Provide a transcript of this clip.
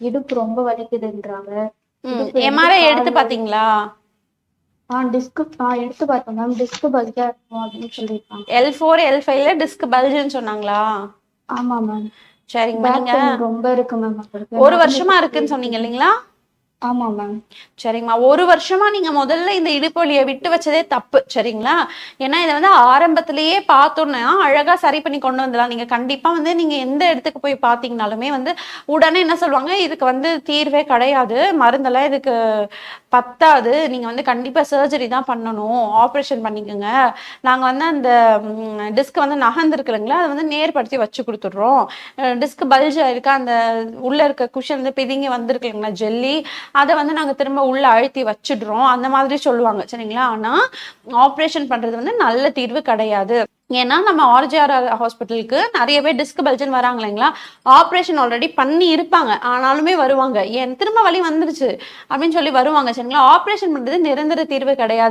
இடுப்பு ரொம்ப வலிக்குதுன்றாங்க. எம்ஆர்ஐ எடுத்து பாத்தீங்களா ஆ டிஸ்க் ஆ எடுத்து பார்த்தேன் மேம் டிஸ்க் பல்ஜா இருக்கும் அப்படின்னு சொல்லியிருக்காங்க. எல் ஃபோர் எல் ஃபைவ்ல டிஸ்க் பல்ஜுன்னு சொன்னாங்களா? ஆமா மேம் பெயின் ரொம்ப இருக்கு மேம் ஒரு வருஷமா இருக்குன்னு சொன்னீங்க இல்லைங்களா? ஆமா மேம் சரிங்கம்மா. ஒரு வருஷமா நீங்க முதல்ல இந்த இடுப்பு விட்டு வச்சதே தப்பு சரிங்களா? ஏன்னா இதை வந்து ஆரம்பத்திலேயே பார்த்தோன்னா அழகா சரி பண்ணி கொண்டு வந்துடலாம். நீங்க கண்டிப்பா வந்து நீங்க எந்த இடத்துக்கு போய் பார்த்தீங்கனாலுமே வந்து உடனே என்ன சொல்லுவாங்க? இதுக்கு வந்து தீர்வே கிடையாது. மருந்தெல்லாம் இதுக்கு பத்தாது. நீங்க வந்து கண்டிப்பா சர்ஜரி தான் பண்ணணும். ஆப்ரேஷன் பண்ணிக்கோங்க. நாங்க வந்து அந்த டிஸ்க் வந்து நகர்ந்துருக்குறீங்களா? அதை வந்து நேர்படுத்தி வச்சு கொடுத்துட்றோம். டிஸ்க் பல்ஜ் ஆயிருக்கா அந்த உள்ள இருக்க குஷன் வந்து பிதுங்கி வந்திருக்குங்களா? ஜெல்லி. அதை வந்து நாங்க திரும்ப உள்ள அழுத்தி வச்சிடுறோம். அந்த மாதிரி சொல்லுவாங்க சரிங்களா? ஆனா ஆப்ரேஷன் பண்றது வந்து நல்ல தீர்வு கிடையாது. ஏன்னா நம்ம ஆர்ஜிஆர் ஹாஸ்பிட்டலுக்கு நிறைய பேர் டிஸ்க் பல்ஜன் வராங்க இல்லைங்களா? ஆப்ரேஷன் ஆல்ரெடி பண்ணி இருப்பாங்க. ஆனாலுமே வருவாங்க. ஏன் திரும்ப வழி வந்துருச்சு அப்படின்னு சொல்லி வருவாங்க சரிங்களா? ஆப்ரேஷன் பண்ணுறது நிரந்தர தீர்வு கிடையாது.